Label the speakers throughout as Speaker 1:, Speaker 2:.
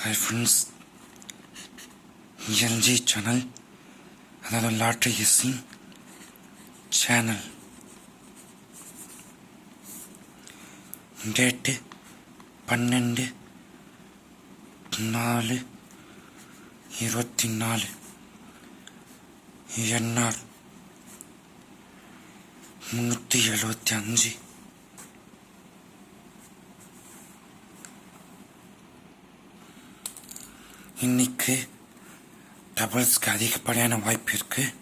Speaker 1: Hi friends LG channel அதாவது lottery எஸ்ஸிங் channel date பன்னெண்டு நாலு இருபத்தி நாலு என்ஆர் முந்நூற்றி எழுபத்தி அஞ்சு இன்னைக்கு டபுள்ஸ்க்கு அதிகப்படியான வாய்ப்பு இருக்கு.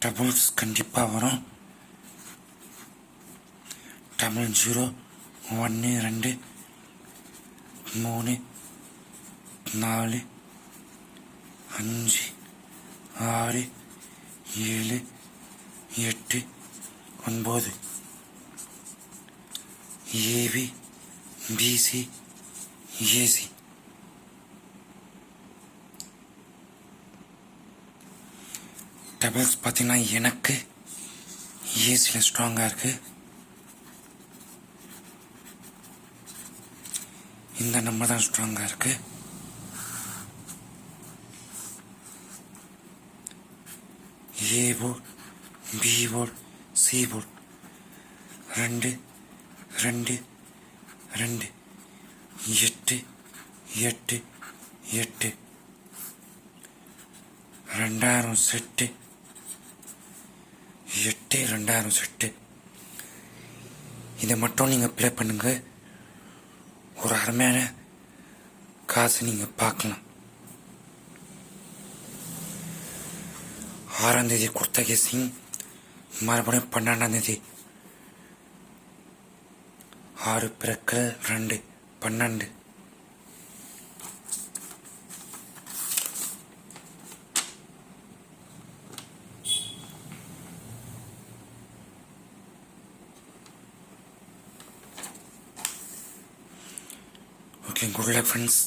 Speaker 1: டபுள்ஸ் கண்டிப்பாக வரும். டபுள் ஜீரோ ஒன்று ரெண்டு மூணு நாலு அஞ்சு ஆறு ஏழு எட்டு ஒன்பது. ஏவி பிசி ஏசி டபுள்ஸ் பார்த்தீங்கன்னா எனக்கு ஏசியில் ஸ்ட்ராங்காக இருக்கு. இந்த நம்பர் தான் ஸ்ட்ராங்காக இருக்கு. A board B board C board ரெண்டு ரெண்டு ரெண்டு எட்டு எட்டு எட்டு. ரெண்டாயிரம் செட்டு. எட்டு ரெண்டாயிரம் செட்டு. இதை மட்டும் நீங்கள் ப்ளே பண்ணுங்க. ஒரு அருமையான காசு நீங்கள் பார்க்கலாம். ஆறாம் தேதி கொடுத்த கேசிங் மறுபடியும் பன்னெண்டாம் தேதி ஆறு பிறக்கல் ரெண்டு பன்னெண்டு. Okay good luck friends